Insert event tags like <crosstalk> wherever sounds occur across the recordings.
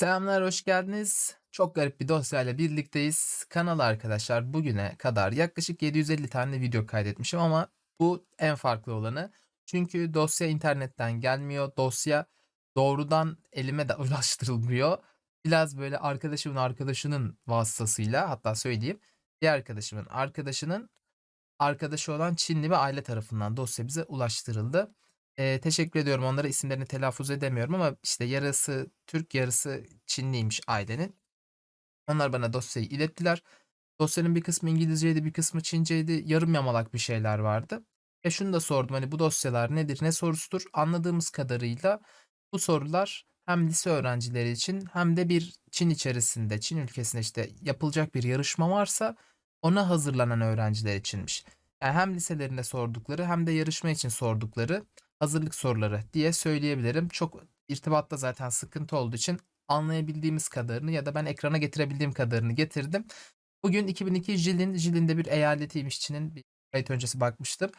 Selamlar, hoş geldiniz. Çok garip bir dosyayla birlikteyiz. Kanala arkadaşlar bugüne kadar yaklaşık 750 tane video kaydetmişim ama bu en farklı olanı. Çünkü dosya internetten gelmiyor. Dosya doğrudan elime de <laughs> ulaştırılmıyor. Biraz böyle arkadaşımın arkadaşının vasıtasıyla hatta söyleyeyim. Bir arkadaşımın arkadaşının arkadaşı olan Çinli bir aile tarafından dosya bize ulaştırıldı. Eee, teşekkür ediyorum onlara. İsimlerini telaffuz edemiyorum ama işte yarısı Türk, yarısı Çinliymiş ailenin. Onlar bana dosyayı ilettiler. Dosyanın bir kısmı İngilizceydi, bir kısmı Çinceydi. Yarım yamalak bir şeyler vardı. E şunu da sordum hani bu dosyalar nedir, ne sorusudur? Anladığımız kadarıyla bu sorular hem lise öğrencileri için hem de bir Çin içerisinde, Çin ülkesinde işte yapılacak bir yarışma varsa ona hazırlanan öğrenciler içinmiş. Yani hem liselerinde sordukları hem de yarışma için sordukları hazırlık soruları diye söyleyebilirim. Çok irtibatta zaten sıkıntı olduğu için anlayabildiğimiz kadarını ya da ben ekrana getirebildiğim kadarını getirdim. Bugün 2002 Jilin, Jilin de bir eyaletiymiş Çin'in. Bir kayıt öncesi bakmıştım.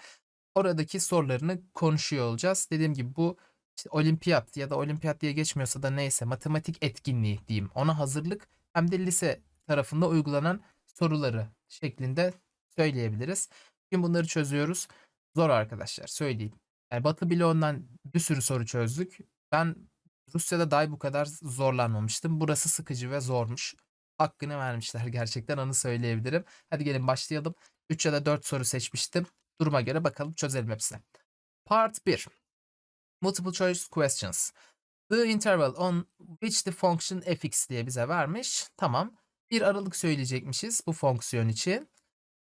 Oradaki sorularını konuşuyor olacağız. Dediğim gibi bu işte olimpiyat ya da olimpiyat diye geçmiyorsa da neyse matematik etkinliği diyeyim. Ona hazırlık hem de lise tarafında uygulanan soruları şeklinde söyleyebiliriz. Bugün bunları çözüyoruz. Zor arkadaşlar söyleyeyim. Yani Batı bloğundan bir sürü soru çözdük. Ben Rusya'da dahi bu kadar zorlanmamıştım. Burası sıkıcı ve zormuş. Hakkını vermişler <laughs> gerçekten onu söyleyebilirim. Hadi gelin başlayalım. 3 ya da 4 soru seçmiştim. Duruma göre bakalım çözelim hepsini. Part 1. Multiple choice questions. The interval on which the function fx diye bize vermiş. Tamam. Bir aralık söyleyecekmişiz bu fonksiyon için.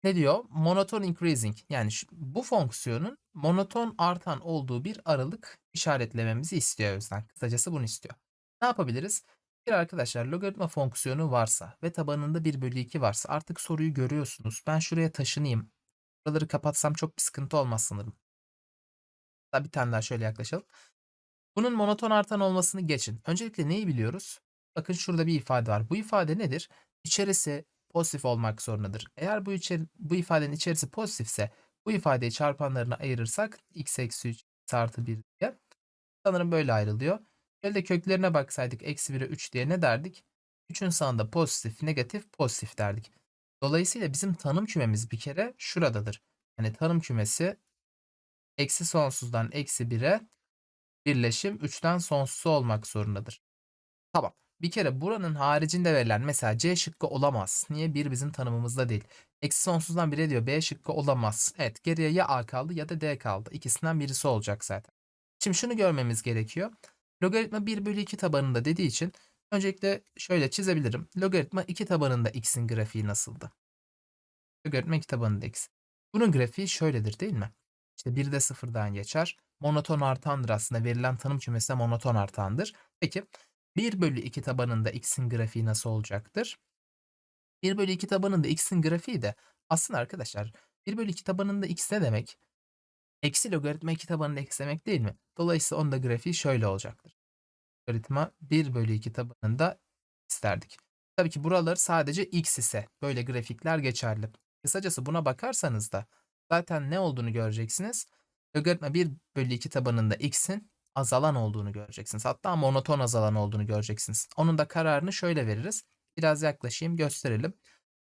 Ne diyor? Monoton increasing. Yani şu, bu fonksiyonun monoton artan olduğu bir aralık işaretlememizi istiyor o yüzden. Kısacası bunu istiyor. Ne yapabiliriz? Bir arkadaşlar logaritma fonksiyonu varsa ve tabanında 1 bölü 2 varsa artık soruyu görüyorsunuz. Ben şuraya taşınayım. Buraları kapatsam çok bir sıkıntı olmaz sanırım. Hatta bir tane daha şöyle yaklaşalım. Bunun monoton artan olmasını geçin. Öncelikle neyi biliyoruz? Bakın şurada bir ifade var. Bu ifade nedir? İçerisi pozitif olmak zorundadır. Eğer bu, içeri, bu ifadenin içerisi pozitifse bu ifadeyi çarpanlarına ayırırsak x eksi 3 x artı 1 diye sanırım böyle ayrılıyor. Elde köklerine baksaydık eksi 1'e 3 diye ne derdik? 3'ün sağında pozitif, negatif, pozitif derdik. Dolayısıyla bizim tanım kümemiz bir kere şuradadır. Yani tanım kümesi eksi sonsuzdan eksi 1'e birleşim 3'ten sonsuzu olmak zorundadır. Tamam. Bir kere buranın haricinde verilen mesela C şıkkı olamaz. Niye? 1 bizim tanımımızda değil. Eksi sonsuzdan 1'e diyor B şıkkı olamaz. Evet geriye ya A kaldı ya da D kaldı. İkisinden birisi olacak zaten. Şimdi şunu görmemiz gerekiyor. Logaritma 1 bölü 2 tabanında dediği için öncelikle şöyle çizebilirim. Logaritma 2 tabanında x'in grafiği nasıldı? Logaritma 2 tabanında x. Bunun grafiği şöyledir değil mi? İşte 1 de sıfırdan geçer. Monoton artandır aslında. Verilen tanım kümesi monoton artandır. Peki 1 bölü 2 tabanında x'in grafiği nasıl olacaktır? 1 bölü 2 tabanında x'in grafiği de aslında arkadaşlar 1 bölü 2 tabanında x ne demek? Eksi logaritma 2 tabanında x demek değil mi? Dolayısıyla onun da grafiği şöyle olacaktır. Logaritma 1 bölü 2 tabanında x derdik. Tabii ki buralar sadece x ise böyle grafikler geçerli. Kısacası buna bakarsanız da zaten ne olduğunu göreceksiniz. Logaritma 1 bölü 2 tabanında x'in azalan olduğunu göreceksiniz. Hatta monoton azalan olduğunu göreceksiniz. Onun da kararını şöyle veririz. Biraz yaklaşayım gösterelim.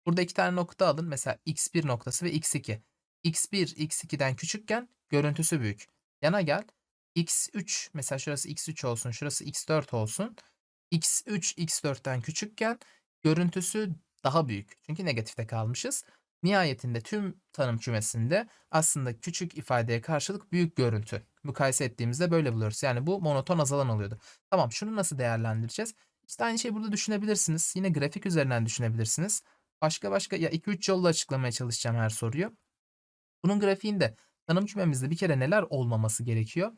Burada iki tane nokta alın. Mesela x1 noktası ve x2. x1 x2'den küçükken görüntüsü büyük. Yana gel. x3 mesela şurası x3 olsun, şurası x4 olsun. x3 x4'ten küçükken görüntüsü daha büyük. Çünkü negatifte kalmışız. Nihayetinde tüm tanım kümesinde aslında küçük ifadeye karşılık büyük görüntü. Mukayese ettiğimizde böyle buluyoruz. Yani bu monoton azalan oluyordu. Tamam şunu nasıl değerlendireceğiz? İşte aynı şeyi burada düşünebilirsiniz. Yine grafik üzerinden düşünebilirsiniz. Başka başka ya 2-3 yolla açıklamaya çalışacağım her soruyu. Bunun grafiğinde tanım kümemizde bir kere neler olmaması gerekiyor?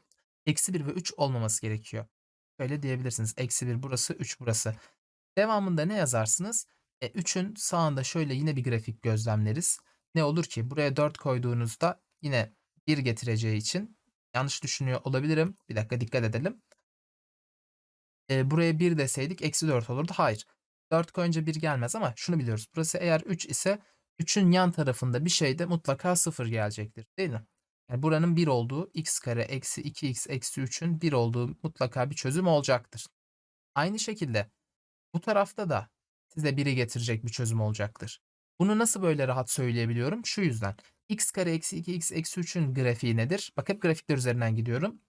Eksi 1 ve 3 olmaması gerekiyor. Böyle diyebilirsiniz. Eksi 1 burası, 3 burası. Devamında ne yazarsınız? E, 3'ün sağında şöyle yine bir grafik gözlemleriz. Ne olur ki buraya 4 koyduğunuzda yine 1 getireceği için yanlış düşünüyor olabilirim. Bir dakika dikkat edelim. E, buraya 1 deseydik eksi 4 olurdu. Hayır. 4 koyunca 1 gelmez ama şunu biliyoruz. Burası eğer 3 ise 3'ün yan tarafında bir şeyde mutlaka 0 gelecektir. Değil mi? Yani buranın 1 olduğu x kare eksi 2x eksi 3'ün 1 olduğu mutlaka bir çözüm olacaktır. Aynı şekilde Bu tarafta da size 1'i getirecek bir çözüm olacaktır. Bunu nasıl böyle rahat söyleyebiliyorum? Şu yüzden. x kare eksi 2x eksi 3'ün grafiği nedir? Bak hep grafikler üzerinden gidiyorum.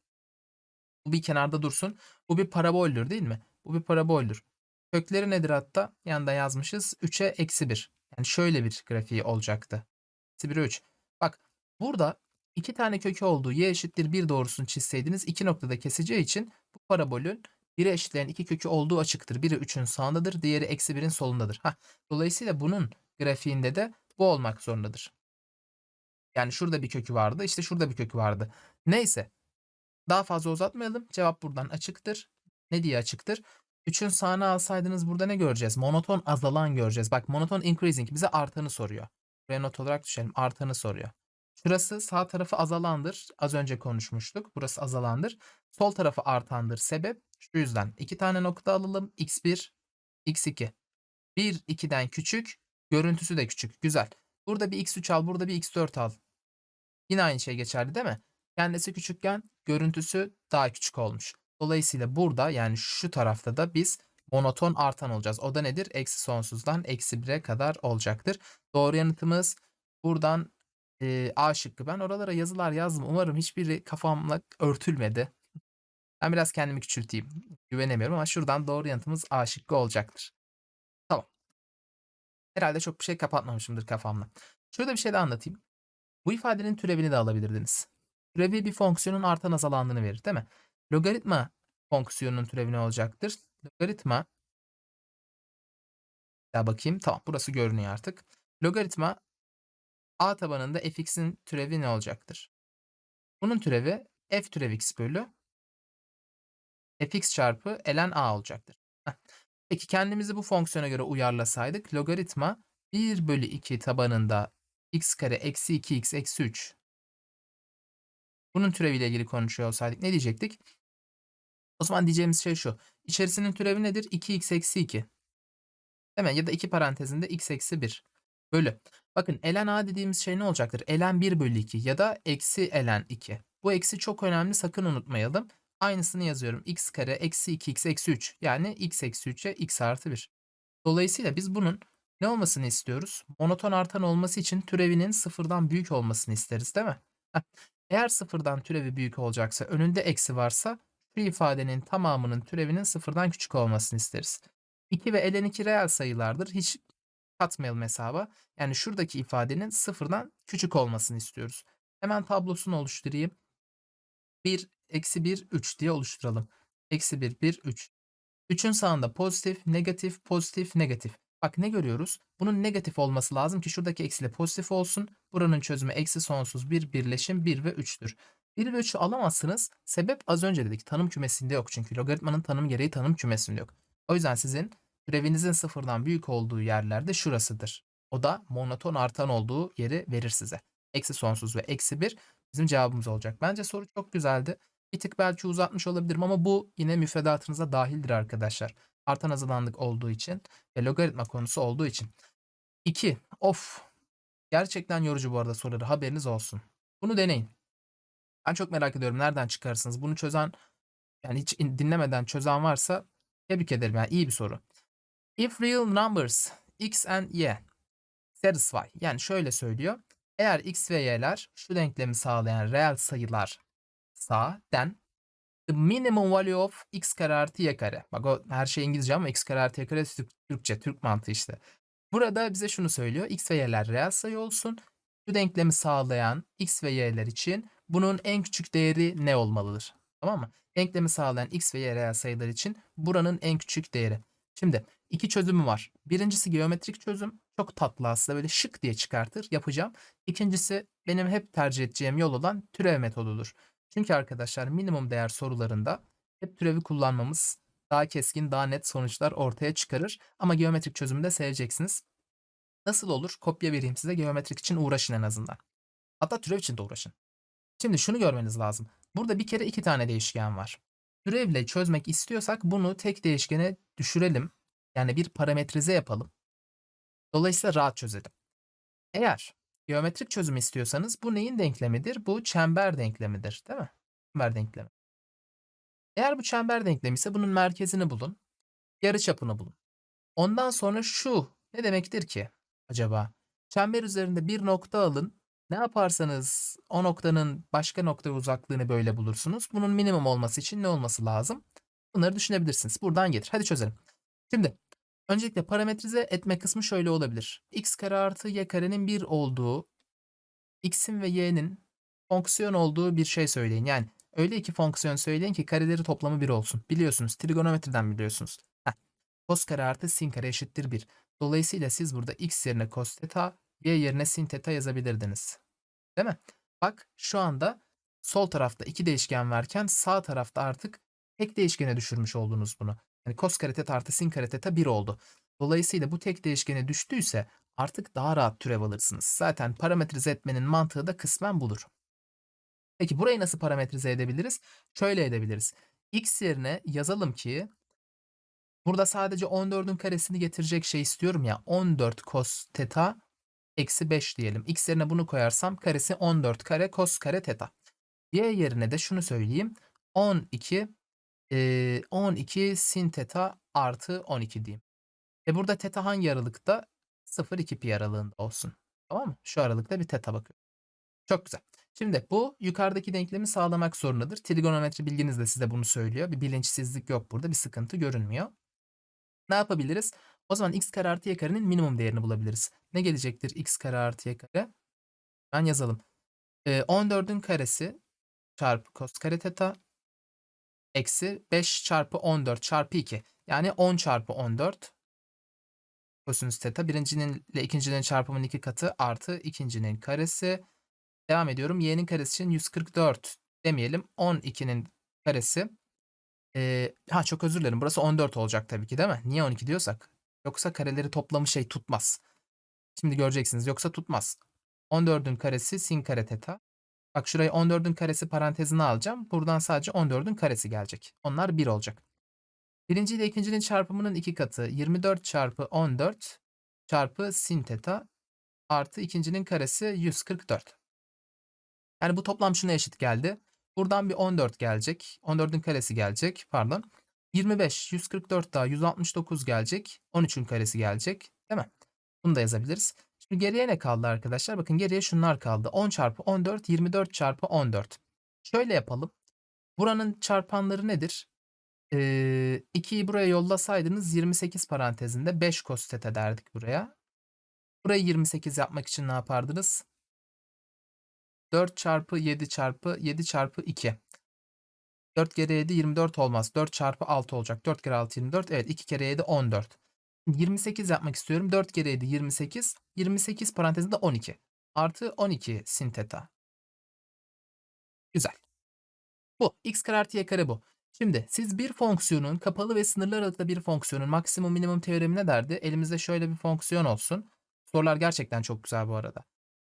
Bu bir kenarda dursun. Bu bir paraboldür değil mi? Bu bir paraboldür. Kökleri nedir hatta? Yanında yazmışız. 3'e eksi 1. Yani şöyle bir grafiği olacaktı. Eksi 1'e 3. Bak burada iki tane kökü olduğu y eşittir 1 doğrusunu çizseydiniz iki noktada keseceği için bu parabolün 1'e eşitleyen iki kökü olduğu açıktır. Biri 3'ün sağındadır, diğeri eksi 1'in solundadır. Heh, dolayısıyla bunun grafiğinde de bu olmak zorundadır. Yani şurada bir kökü vardı, işte şurada bir kökü vardı. Neyse. Daha fazla uzatmayalım. Cevap buradan açıktır. Ne diye açıktır? 3'ün sağını alsaydınız burada ne göreceğiz? Monoton azalan göreceğiz. Bak monoton increasing bize artanı soruyor. Buraya not olarak düşelim. Artanı soruyor. Şurası sağ tarafı azalandır. Az önce konuşmuştuk. Burası azalandır. Sol tarafı artandır. Sebep şu yüzden. iki tane nokta alalım. x1, x2. 1, 2'den küçük. Görüntüsü de küçük. Güzel. Burada bir x3 al. Burada bir x4 al. Yine aynı şey geçerli değil mi? Kendisi küçükken görüntüsü daha küçük olmuş. Dolayısıyla burada yani şu tarafta da biz monoton artan olacağız. O da nedir? Eksi sonsuzdan eksi 1'e kadar olacaktır. Doğru yanıtımız buradan e, A şıkkı. Ben oralara yazılar yazdım. Umarım hiçbiri kafamla örtülmedi. Ben biraz kendimi küçülteyim. Güvenemiyorum ama şuradan doğru yanıtımız A şıkkı olacaktır. Tamam. Herhalde çok bir şey kapatmamışımdır kafamla. Şurada bir şey de anlatayım. Bu ifadenin türevini de alabilirdiniz. Türevi bir fonksiyonun artan azalandığını verir değil mi? Logaritma fonksiyonunun türevi ne olacaktır? Logaritma ya bakayım. Tamam burası görünüyor artık. Logaritma a tabanında fx'in türevi ne olacaktır? Bunun türevi f türev x bölü fx çarpı ln a olacaktır. Peki kendimizi bu fonksiyona göre uyarlasaydık logaritma 1 bölü 2 tabanında x kare eksi 2x eksi 3 bunun türeviyle ilgili konuşuyor olsaydık ne diyecektik? O zaman diyeceğimiz şey şu. İçerisinin türevi nedir? 2x eksi 2. Hemen ya da iki parantezinde x eksi 1 bölü. Bakın ln a dediğimiz şey ne olacaktır? ln 1 bölü 2 ya da eksi ln 2. Bu eksi çok önemli sakın unutmayalım. Aynısını yazıyorum. x kare eksi 2x eksi 3 yani x eksi 3'e x artı 1. Dolayısıyla biz bunun ne olmasını istiyoruz? Monoton artan olması için türevinin sıfırdan büyük olmasını isteriz değil mi? Eğer sıfırdan türevi büyük olacaksa önünde eksi varsa şu ifadenin tamamının türevinin sıfırdan küçük olmasını isteriz. 2 ve ln 2 reel sayılardır. Hiç katmayalım hesaba. Yani şuradaki ifadenin sıfırdan küçük olmasını istiyoruz. Hemen tablosunu oluşturayım. 1, eksi 1, 3 diye oluşturalım. Eksi 1, 1, 3. 3'ün sağında pozitif, negatif, pozitif, negatif. Bak ne görüyoruz? Bunun negatif olması lazım ki şuradaki eksiyle pozitif olsun. Buranın çözümü eksi sonsuz bir birleşim 1 ve 3'tür. 1 ve 3'ü alamazsınız. Sebep az önce dedik tanım kümesinde yok çünkü logaritmanın tanım gereği tanım kümesinde yok. O yüzden sizin türevinizin sıfırdan büyük olduğu yerlerde şurasıdır. O da monoton artan olduğu yeri verir size. Eksi sonsuz ve eksi 1 bizim cevabımız olacak. Bence soru çok güzeldi. Bir tık belki uzatmış olabilirim ama bu yine müfredatınıza dahildir arkadaşlar. Artan azalanlık olduğu için ve logaritma konusu olduğu için. 2. Of. Gerçekten yorucu bu arada soruları haberiniz olsun. Bunu deneyin. Ben çok merak ediyorum nereden çıkarsınız. Bunu çözen yani hiç dinlemeden çözen varsa tebrik ederim. Yani iyi bir soru. If real numbers x and y satisfy yani şöyle söylüyor. Eğer x ve y'ler şu denklemi sağlayan reel sayılar sağ then the minimum value of x kare artı y kare. Bak o her şey İngilizce ama x kare artı y kare Türkçe, Türk mantığı işte. Burada bize şunu söylüyor. x ve y'ler reel sayı olsun. Şu denklemi sağlayan x ve y'ler için bunun en küçük değeri ne olmalıdır? Tamam mı? Denklemi sağlayan x ve y reel sayılar için buranın en küçük değeri. Şimdi iki çözümü var. Birincisi geometrik çözüm. Çok tatlı aslında böyle şık diye çıkartır. Yapacağım. İkincisi benim hep tercih edeceğim yol olan türev metodudur. Çünkü arkadaşlar minimum değer sorularında hep türevi kullanmamız daha keskin, daha net sonuçlar ortaya çıkarır. Ama geometrik çözümü de seveceksiniz. Nasıl olur? Kopya vereyim size. Geometrik için uğraşın en azından. Hatta türev için de uğraşın. Şimdi şunu görmeniz lazım. Burada bir kere iki tane değişken var. Türevle çözmek istiyorsak bunu tek değişkene düşürelim. Yani bir parametrize yapalım. Dolayısıyla rahat çözelim. Eğer geometrik çözüm istiyorsanız bu neyin denklemidir? Bu çember denklemidir, değil mi? Çember denklemi. Eğer bu çember denklemi ise bunun merkezini bulun. Yarıçapını bulun. Ondan sonra şu ne demektir ki acaba? Çember üzerinde bir nokta alın. Ne yaparsanız o noktanın başka nokta uzaklığını böyle bulursunuz. Bunun minimum olması için ne olması lazım? Bunları düşünebilirsiniz. Buradan gelir. Hadi çözelim. Şimdi öncelikle parametrize etme kısmı şöyle olabilir. x kare artı y karenin 1 olduğu, x'in ve y'nin fonksiyon olduğu bir şey söyleyin. Yani öyle iki fonksiyon söyleyin ki kareleri toplamı 1 olsun. Biliyorsunuz trigonometriden biliyorsunuz. Heh. Cos kare artı sin kare eşittir 1. Dolayısıyla siz burada x yerine cos theta, y yerine sin theta yazabilirdiniz. Değil mi? Bak şu anda sol tarafta iki değişken varken sağ tarafta artık tek değişkene düşürmüş oldunuz bunu. Yani cos kare theta artı sin kare theta 1 oldu. Dolayısıyla bu tek değişkene düştüyse artık daha rahat türev alırsınız. Zaten parametrize etmenin mantığı da kısmen budur. Peki burayı nasıl parametrize edebiliriz? Şöyle edebiliriz. x yerine yazalım ki burada sadece 14'ün karesini getirecek şey istiyorum ya. 14 cos theta eksi 5 diyelim. X yerine bunu koyarsam karesi 14 kare cos kare theta. Y yerine de şunu söyleyeyim. 12 e, 12 sin theta artı 12 diyeyim. E burada theta hangi aralıkta? 0-2 pi aralığında olsun. Tamam mı? Şu aralıkta bir theta bakıyorum. Çok güzel. Şimdi bu yukarıdaki denklemi sağlamak zorundadır. Trigonometri bilginiz de size bunu söylüyor. Bir bilinçsizlik yok burada. Bir sıkıntı görünmüyor. Ne yapabiliriz? O zaman x kare artı y karenin minimum değerini bulabiliriz. Ne gelecektir x kare artı y kare? Ben yazalım. Ee, 14'ün karesi çarpı cos kare theta eksi 5 çarpı 14 çarpı 2. Yani 10 çarpı 14 kosinüs theta. Birincinin ile ikincinin çarpımının iki katı artı ikincinin karesi. Devam ediyorum. Y'nin karesi için 144 demeyelim. 12'nin karesi. Ee, ha çok özür dilerim. Burası 14 olacak tabii ki değil mi? Niye 12 diyorsak? Yoksa kareleri toplamı şey tutmaz. Şimdi göreceksiniz. Yoksa tutmaz. 14'ün karesi sin kare theta. Bak şurayı 14'ün karesi parantezine alacağım. Buradan sadece 14'ün karesi gelecek. Onlar 1 olacak. Birinci ile ikincinin çarpımının iki katı 24 çarpı 14 çarpı sin theta artı ikincinin karesi 144. Yani bu toplam şuna eşit geldi. Buradan bir 14 gelecek. 14'ün karesi gelecek. Pardon. 25, 144 daha 169 gelecek. 13'ün karesi gelecek. Değil mi? Bunu da yazabiliriz. Şimdi geriye ne kaldı arkadaşlar? Bakın geriye şunlar kaldı. 10 çarpı 14, 24 çarpı 14. Şöyle yapalım. Buranın çarpanları nedir? Ee, 2'yi buraya yollasaydınız 28 parantezinde 5 cos theta derdik buraya. Burayı 28 yapmak için ne yapardınız? 4 çarpı 7 çarpı 7 çarpı 2. 4 kere 7 24 olmaz. 4 çarpı 6 olacak. 4 kere 6 24. Evet 2 kere 7 14. 28 yapmak istiyorum. 4 kere 7 28. 28 parantezinde 12. Artı 12 sin theta. Güzel. Bu. x kare artı y kare bu. Şimdi siz bir fonksiyonun kapalı ve sınırlı aralıkta bir fonksiyonun maksimum minimum teoremi ne derdi? Elimizde şöyle bir fonksiyon olsun. Sorular gerçekten çok güzel bu arada.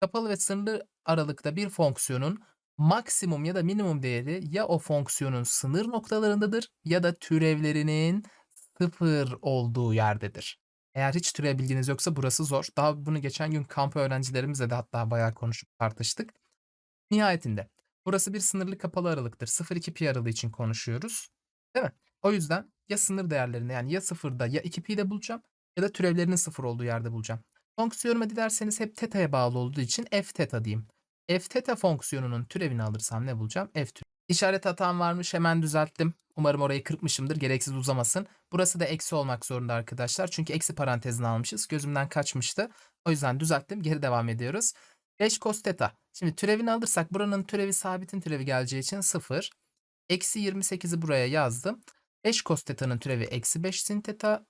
Kapalı ve sınırlı aralıkta bir fonksiyonun maksimum ya da minimum değeri ya o fonksiyonun sınır noktalarındadır ya da türevlerinin sıfır olduğu yerdedir. Eğer hiç türev bilginiz yoksa burası zor. Daha bunu geçen gün kamp öğrencilerimizle de hatta bayağı konuşup tartıştık. Nihayetinde burası bir sınırlı kapalı aralıktır. 0-2 pi aralığı için konuşuyoruz. Değil mi? O yüzden ya sınır değerlerini yani ya sıfırda ya 2 pi'de bulacağım ya da türevlerinin sıfır olduğu yerde bulacağım. Fonksiyonuma dilerseniz hep teta'ya bağlı olduğu için f teta diyeyim. F teta fonksiyonunun türevini alırsam ne bulacağım? f türevi. İşaret hatam varmış hemen düzelttim. Umarım orayı kırpmışımdır. Gereksiz uzamasın. Burası da eksi olmak zorunda arkadaşlar. Çünkü eksi parantezini almışız. Gözümden kaçmıştı. O yüzden düzelttim. Geri devam ediyoruz. 5 cos theta. Şimdi türevini alırsak buranın türevi sabitin türevi geleceği için 0. Eksi 28'i buraya yazdım. 5 cos theta'nın türevi eksi 5 sin theta.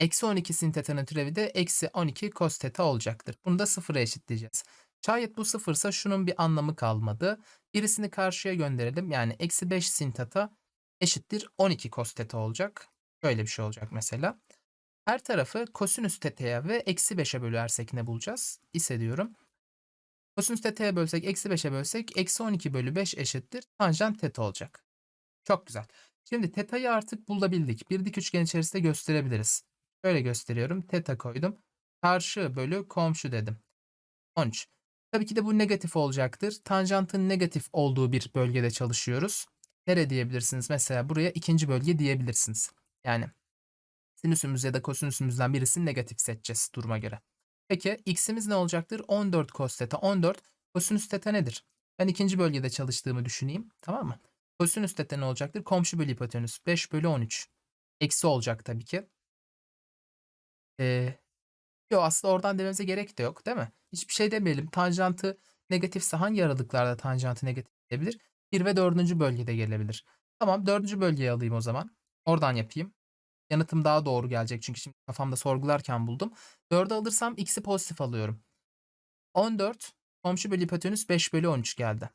Eksi 12 sin theta'nın türevi de eksi 12 cos theta olacaktır. Bunu da sıfıra eşitleyeceğiz. Şayet bu sıfırsa şunun bir anlamı kalmadı. Birisini karşıya gönderelim. Yani eksi 5 sin theta eşittir 12 cos theta olacak. Böyle bir şey olacak mesela. Her tarafı kosinüs teta'ya ve eksi 5'e bölersek ne bulacağız? Hissediyorum. Kosinüs teta'ya bölsek eksi 5'e bölsek eksi 12 bölü 5 eşittir. Tanjant teta olacak. Çok güzel. Şimdi teta'yı artık bulabildik. Bir dik üçgen içerisinde gösterebiliriz. Şöyle gösteriyorum. Teta koydum. Karşı bölü komşu dedim. 13. Tabii ki de bu negatif olacaktır. Tanjantın negatif olduğu bir bölgede çalışıyoruz. Nere diyebilirsiniz? Mesela buraya ikinci bölge diyebilirsiniz. Yani Sinüsümüz ya da kosinüsümüzden birisini negatif seçeceğiz duruma göre. Peki x'imiz ne olacaktır? 14 cos theta. 14 kosinüs theta nedir? Ben ikinci bölgede çalıştığımı düşüneyim. Tamam mı? Kosinüs theta ne olacaktır? Komşu bölü hipotenüs. 5 bölü 13. Eksi olacak tabii ki. Ee, yok aslında oradan dememize gerek de yok değil mi? Hiçbir şey demeyelim. Tanjantı negatifse hangi aralıklarda tanjantı negatif gelebilir? 1 ve 4. bölgede gelebilir. Tamam 4. bölgeyi alayım o zaman. Oradan yapayım. Yanıtım daha doğru gelecek çünkü şimdi kafamda sorgularken buldum. 4'ü alırsam x'i pozitif alıyorum. 14 komşu bölü hipotenüs 5 bölü 13 geldi.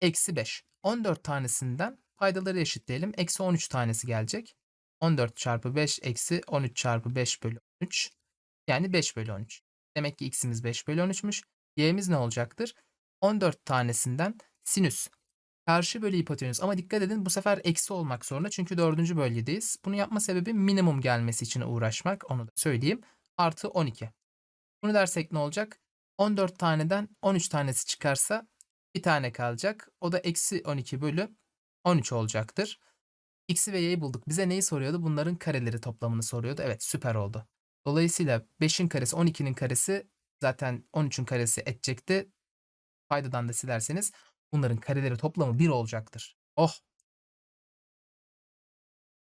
Eksi 5. 14 tanesinden paydaları eşitleyelim. Eksi 13 tanesi gelecek. 14 çarpı 5 eksi 13 çarpı 5 bölü 13. Yani 5 bölü 13. Demek ki x'imiz 5 bölü 13'müş. Y'miz ne olacaktır? 14 tanesinden sinüs. Karşı bölü hipotenüs. Ama dikkat edin bu sefer eksi olmak zorunda. Çünkü dördüncü bölgedeyiz. Bunu yapma sebebi minimum gelmesi için uğraşmak. Onu da söyleyeyim. Artı 12. Bunu dersek ne olacak? 14 taneden 13 tanesi çıkarsa bir tane kalacak. O da eksi 12 bölü 13 olacaktır. X'i ve Y'yi bulduk. Bize neyi soruyordu? Bunların kareleri toplamını soruyordu. Evet süper oldu. Dolayısıyla 5'in karesi 12'nin karesi zaten 13'ün karesi edecekti. Paydadan da silerseniz bunların kareleri toplamı 1 olacaktır. Oh!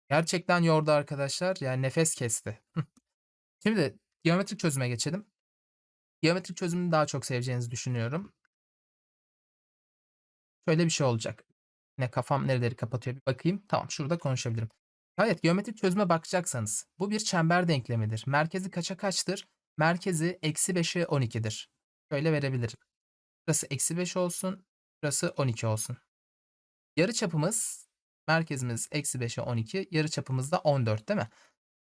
Gerçekten yordu arkadaşlar. Yani nefes kesti. <laughs> Şimdi geometrik çözüme geçelim. Geometrik çözümünü daha çok seveceğinizi düşünüyorum. Şöyle bir şey olacak. Yine kafam nereleri kapatıyor bir bakayım. Tamam şurada konuşabilirim. Evet geometrik çözüme bakacaksanız bu bir çember denklemidir. Merkezi kaça kaçtır? Merkezi eksi 5'e 12'dir. Şöyle verebilirim. Burası eksi 5 olsun. Burası 12 olsun. Yarı çapımız merkezimiz eksi 5'e 12. Yarı çapımız da 14 değil mi?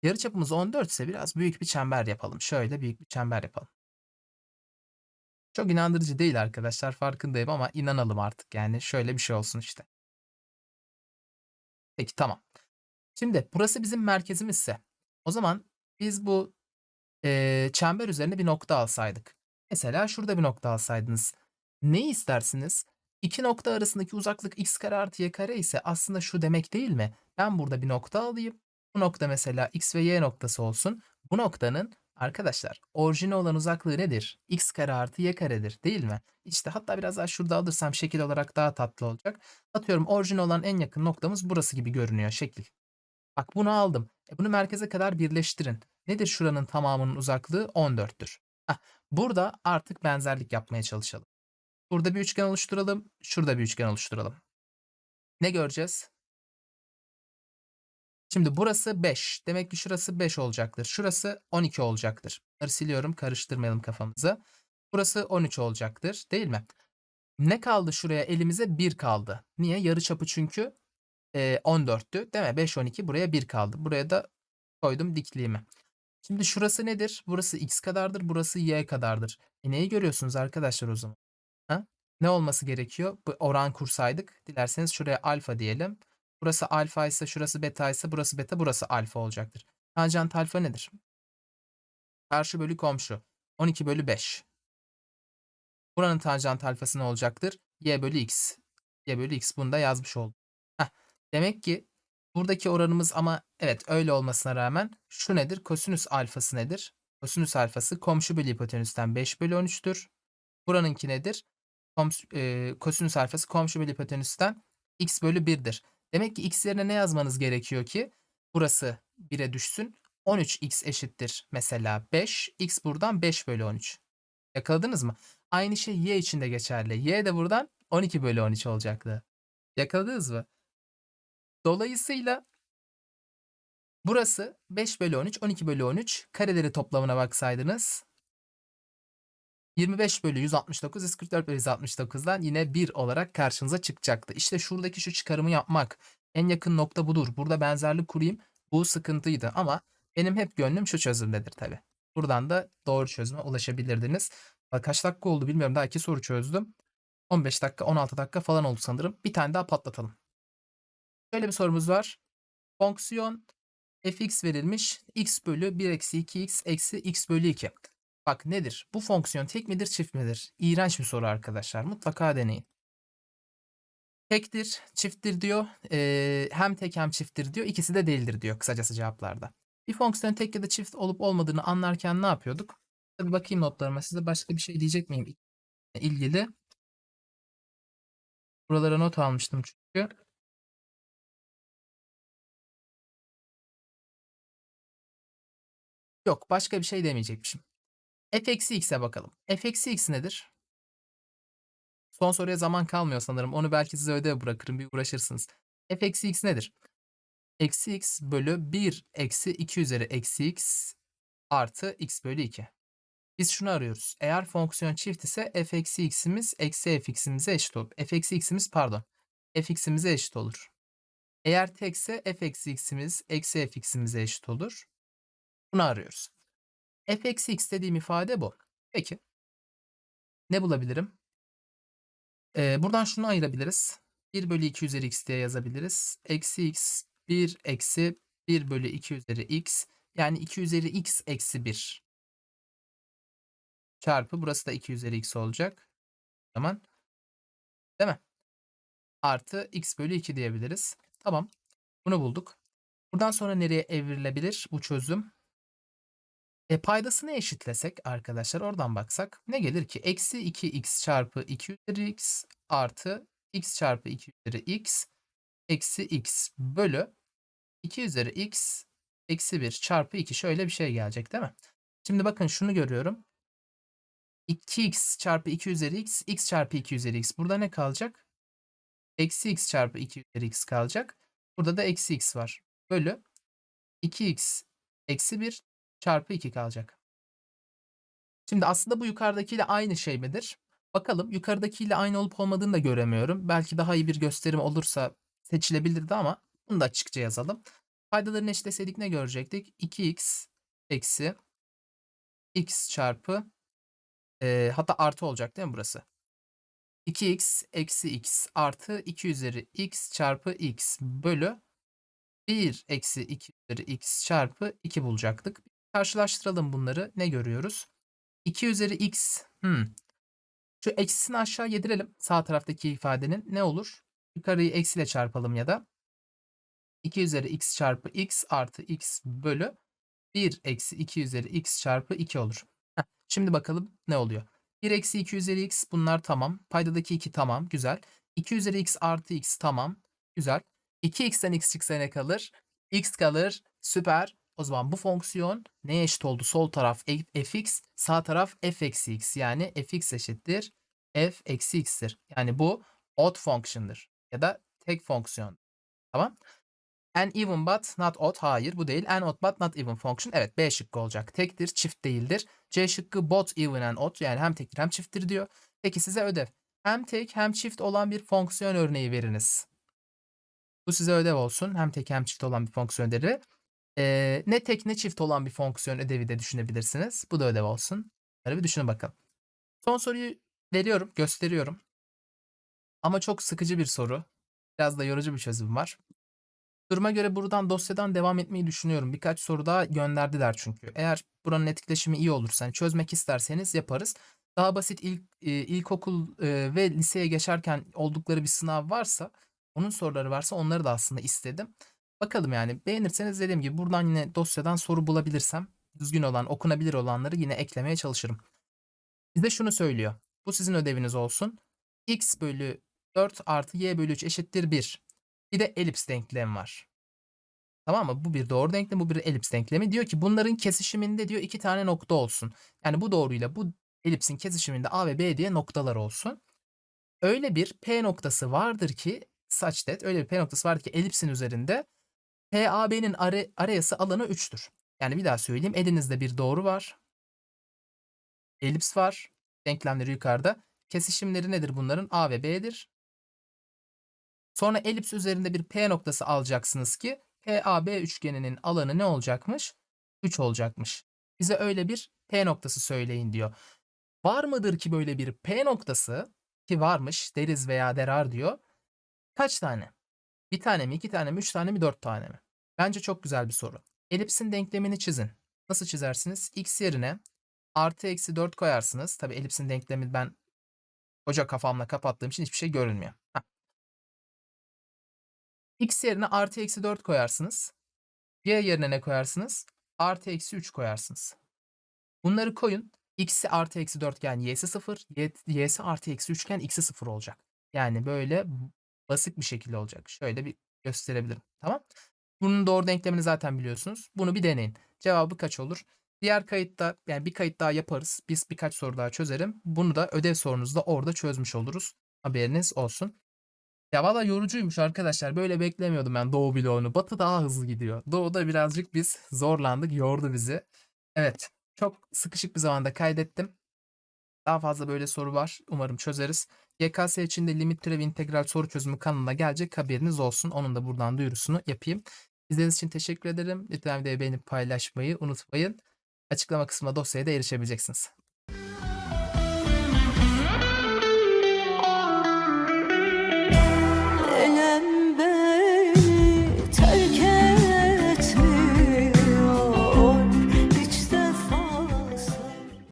Yarı çapımız 14 ise biraz büyük bir çember yapalım. Şöyle büyük bir çember yapalım. Çok inandırıcı değil arkadaşlar farkındayım ama inanalım artık yani şöyle bir şey olsun işte. Peki tamam. Şimdi burası bizim merkezimizse o zaman biz bu e, çember üzerine bir nokta alsaydık. Mesela şurada bir nokta alsaydınız. Neyi istersiniz? İki nokta arasındaki uzaklık x kare artı y kare ise aslında şu demek değil mi? Ben burada bir nokta alayım. Bu nokta mesela x ve y noktası olsun. Bu noktanın arkadaşlar orijine olan uzaklığı nedir? x kare artı y karedir değil mi? İşte hatta biraz daha şurada alırsam şekil olarak daha tatlı olacak. Atıyorum orijine olan en yakın noktamız burası gibi görünüyor şekil. Bak bunu aldım. E bunu merkeze kadar birleştirin. Nedir şuranın tamamının uzaklığı? 14'tür. Heh, burada artık benzerlik yapmaya çalışalım. Burada bir üçgen oluşturalım. Şurada bir üçgen oluşturalım. Ne göreceğiz? Şimdi burası 5. Demek ki şurası 5 olacaktır. Şurası 12 olacaktır. Bunları siliyorum karıştırmayalım kafamızı. Burası 13 olacaktır değil mi? Ne kaldı şuraya elimize? 1 kaldı. Niye? Yarıçapı çünkü e, 14'tü değil mi? 5, 12 buraya 1 kaldı. Buraya da koydum dikliğimi. Şimdi şurası nedir? Burası x kadardır. Burası y kadardır. E neyi görüyorsunuz arkadaşlar o zaman? Ha? Ne olması gerekiyor? Bu oran kursaydık. Dilerseniz şuraya alfa diyelim. Burası alfa ise şurası beta ise burası beta burası alfa olacaktır. Tanjant alfa nedir? Karşı bölü komşu. 12 bölü 5. Buranın tanjant alfası ne olacaktır? y bölü x. y bölü x bunu da yazmış oldum. Demek ki buradaki oranımız ama evet öyle olmasına rağmen şu nedir? Kosinüs alfası nedir? Kosinüs alfası komşu bölü hipotenüsten 5 bölü 13'tür. Buranınki nedir? E, kosinüs alfası komşu bölü hipotenüsten x bölü 1'dir. Demek ki x yerine ne yazmanız gerekiyor ki? Burası 1'e düşsün. 13x eşittir mesela 5. x buradan 5 bölü 13. Yakaladınız mı? Aynı şey y için de geçerli. y de buradan 12 bölü 13 olacaktı. Yakaladınız mı? Dolayısıyla burası 5 bölü 13, 12 bölü 13. Kareleri toplamına baksaydınız 25 bölü 169, 144 bölü 169'dan yine 1 olarak karşınıza çıkacaktı. İşte şuradaki şu çıkarımı yapmak en yakın nokta budur. Burada benzerlik kurayım. Bu sıkıntıydı ama benim hep gönlüm şu çözümdedir tabi. Buradan da doğru çözüme ulaşabilirdiniz. Kaç dakika oldu bilmiyorum. Daha iki soru çözdüm. 15 dakika 16 dakika falan oldu sanırım. Bir tane daha patlatalım. Şöyle bir sorumuz var. Fonksiyon fx verilmiş. x bölü 1 eksi 2x eksi x bölü 2. Bak nedir? Bu fonksiyon tek midir çift midir? İğrenç bir soru arkadaşlar. Mutlaka deneyin. Tektir, çifttir diyor. Ee, hem tek hem çifttir diyor. İkisi de değildir diyor kısacası cevaplarda. Bir fonksiyon tek ya da çift olup olmadığını anlarken ne yapıyorduk? Tabii bakayım notlarıma size başka bir şey diyecek miyim ilgili? Buralara not almıştım çünkü. Yok başka bir şey demeyecekmişim. f eksi x'e bakalım. f eksi x nedir? Son soruya zaman kalmıyor sanırım. Onu belki size ödev bırakırım. Bir uğraşırsınız. f eksi x nedir? Eksi x bölü 1 eksi 2 üzeri eksi x artı x bölü 2. Biz şunu arıyoruz. Eğer fonksiyon çift ise f eksi x'imiz eksi f x'imize eşit olur. f eksi x'imiz pardon. f x'imize eşit olur. Eğer tekse f eksi x'imiz eksi f x'imize eşit olur. Bunu arıyoruz. f x dediğim ifade bu. Peki. Ne bulabilirim? Ee, buradan şunu ayırabiliriz. 1 bölü 2 üzeri x diye yazabiliriz. Eksi x 1 eksi 1 bölü 2 üzeri x. Yani 2 üzeri x eksi 1. Çarpı burası da 2 üzeri x olacak. Tamam. Değil mi? Artı x bölü 2 diyebiliriz. Tamam. Bunu bulduk. Buradan sonra nereye evrilebilir bu çözüm? E paydasını eşitlesek arkadaşlar oradan baksak ne gelir ki? Eksi 2x çarpı 2 üzeri x artı x çarpı 2 üzeri x eksi x bölü 2 üzeri x eksi 1 çarpı 2 şöyle bir şey gelecek değil mi? Şimdi bakın şunu görüyorum. 2x çarpı 2 üzeri x x çarpı 2 üzeri x. Burada ne kalacak? Eksi x çarpı 2 üzeri x kalacak. Burada da eksi x var. Bölü 2x eksi 1 çarpı 2 kalacak. Şimdi aslında bu yukarıdakiyle aynı şey midir? Bakalım yukarıdakiyle aynı olup olmadığını da göremiyorum. Belki daha iyi bir gösterim olursa seçilebilirdi ama bunu da açıkça yazalım. Paydalarını eşitleseydik ne görecektik? 2x eksi x çarpı e, hatta artı olacak değil mi burası? 2x eksi x artı 2 üzeri x çarpı x bölü 1 eksi 2 üzeri x çarpı 2 bulacaktık. Karşılaştıralım bunları. Ne görüyoruz? 2 üzeri x. Hmm. Şu eksisini aşağı yedirelim. Sağ taraftaki ifadenin ne olur? Yukarıyı eksiyle çarpalım ya da 2 üzeri x çarpı x artı x bölü 1 eksi 2 üzeri x çarpı 2 olur. Heh, şimdi bakalım ne oluyor? 1 eksi 2 üzeri x bunlar tamam. Paydadaki 2 tamam. Güzel. 2 üzeri x artı x tamam. Güzel. 2x'ten x çıksa ne kalır? x kalır. Süper. O zaman bu fonksiyon neye eşit oldu? Sol taraf fx, sağ taraf f eksi x. Yani fx eşittir f eksi x'tir. Yani bu odd function'dır. Ya da tek fonksiyon. Tamam. An even but not odd. Hayır bu değil. An odd but not even function. Evet B şıkkı olacak. Tektir, çift değildir. C şıkkı both even and odd. Yani hem tektir hem çifttir diyor. Peki size ödev. Hem tek hem çift olan bir fonksiyon örneği veriniz. Bu size ödev olsun. Hem tek hem çift olan bir fonksiyon ödevi. Ee, ne tek ne çift olan bir fonksiyon ödevi de düşünebilirsiniz. Bu da ödev olsun. Bunları bir düşünün bakalım. Son soruyu veriyorum, gösteriyorum. Ama çok sıkıcı bir soru. Biraz da yorucu bir çözüm var. Duruma göre buradan dosyadan devam etmeyi düşünüyorum. Birkaç soru daha gönderdiler çünkü. Eğer buranın etkileşimi iyi olursa, yani çözmek isterseniz yaparız. Daha basit ilk e, ilkokul e, ve liseye geçerken oldukları bir sınav varsa, onun soruları varsa onları da aslında istedim. Bakalım yani beğenirseniz dediğim gibi buradan yine dosyadan soru bulabilirsem düzgün olan, okunabilir olanları yine eklemeye çalışırım. Bize şunu söylüyor. Bu sizin ödeviniz olsun. x bölü 4 artı y bölü 3 eşittir 1. Bir de elips denklem var. Tamam mı? Bu bir doğru denklem, bu bir elips denklemi. Diyor ki bunların kesişiminde diyor iki tane nokta olsun. Yani bu doğruyla bu elipsin kesişiminde A ve B diye noktalar olsun. Öyle bir P noktası vardır ki that öyle bir P noktası vardır ki elipsin üzerinde PAB'nin are, arayası alanı 3'tür. Yani bir daha söyleyeyim. Elinizde bir doğru var. Elips var. Denklemleri yukarıda. Kesişimleri nedir bunların? A ve B'dir. Sonra elips üzerinde bir P noktası alacaksınız ki PAB üçgeninin alanı ne olacakmış? 3 olacakmış. Bize öyle bir P noktası söyleyin diyor. Var mıdır ki böyle bir P noktası? Ki varmış deriz veya derar diyor. Kaç tane? Bir tane mi, iki tane mi, üç tane mi, dört tane mi? Bence çok güzel bir soru. Elipsin denklemini çizin. Nasıl çizersiniz? X yerine artı eksi 4 koyarsınız. Tabi elipsin denklemi ben koca kafamla kapattığım için hiçbir şey görünmüyor. Heh. X yerine artı eksi 4 koyarsınız. Y yerine ne koyarsınız? Artı eksi 3 koyarsınız. Bunları koyun. X'i artı eksi 4 iken y'si 0. Y, y'si artı eksi 3 iken x'i 0 olacak. Yani böyle basit bir şekilde olacak. Şöyle bir gösterebilirim. Tamam. Bunun doğru denklemini zaten biliyorsunuz. Bunu bir deneyin. Cevabı kaç olur? Diğer kayıtta yani bir kayıt daha yaparız. Biz birkaç soru daha çözerim. Bunu da ödev sorunuzda orada çözmüş oluruz. Haberiniz olsun. Ya valla yorucuymuş arkadaşlar. Böyle beklemiyordum ben Doğu bloğunu. Batı daha hızlı gidiyor. Doğu'da birazcık biz zorlandık. Yordu bizi. Evet. Çok sıkışık bir zamanda kaydettim. Daha fazla böyle soru var. Umarım çözeriz. YKS için de limit türevi integral soru çözümü kanalına gelecek haberiniz olsun. Onun da buradan duyurusunu yapayım. İzlediğiniz için teşekkür ederim. Lütfen videoyu beğenip paylaşmayı unutmayın. Açıklama kısmında dosyaya da erişebileceksiniz.